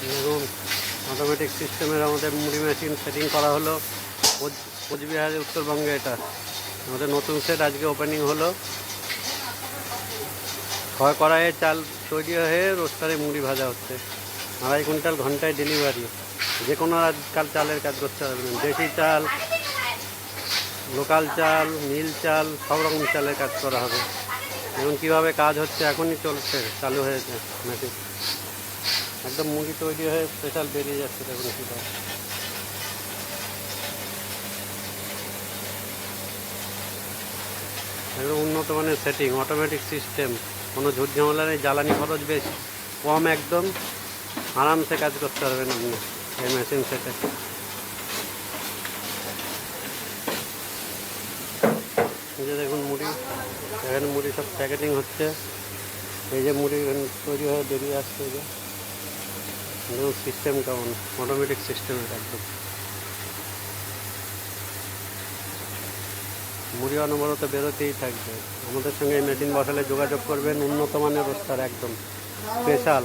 দেখুন অটোমেটিক সিস্টেমের আমাদের মুড়ি মেশিন সেটিং করা হলো। কোচ- কোচবিহারে উত্তরবঙ্গে এটা। আমাদের নতুন সেট আজকে ওপেনিং হলো। ক্ষয় কড়াইয়ে চাল তৈরি হয়ে রোস্টারে মুড়ি ভাজা হচ্ছে। আড়াই কুইন্টাল ঘন্টায় ডেলিভারি যে কোনো আজকাল চালের কাজ করতে পারবেন। দেশি চাল লোকাল চাল, মিল চাল, সব রকম চালের কাজ করা হবে। এবং কীভাবে কাজ হচ্ছে, এখনই চলছে, চালু হয়েছে। মেশিন একদম মুড়ি তৈরি হয়ে স্পেশাল বেরিয়ে যাচ্ছে দেখুন কীভাবে একদম উন্নত মানের সেটিং অটোমেটিক সিস্টেম কোনো ঝুট ঝামেলা নেই, জ্বালানি খরচ বেশ কম একদম। আরামসে কাজ করতে পারবেন আপনি এই মেশিন সেটে যে দেখুন মুড়ি, এখানে মুড়ি সব প্যাকেটিং হচ্ছে। এই যে মুড়ি তৈরি হয়ে বেরিয়ে আসছে যে। দেখুন সিস্টেম কেমন অটোমেটিক সিস্টেমের একদম। মুড়ি অনবরত বেরোতেই থাকবে। আমাদের সঙ্গে মেশিন বসালে যোগাযোগ করবেন উন্নত মানের রোস্টার একদম। স্পেশাল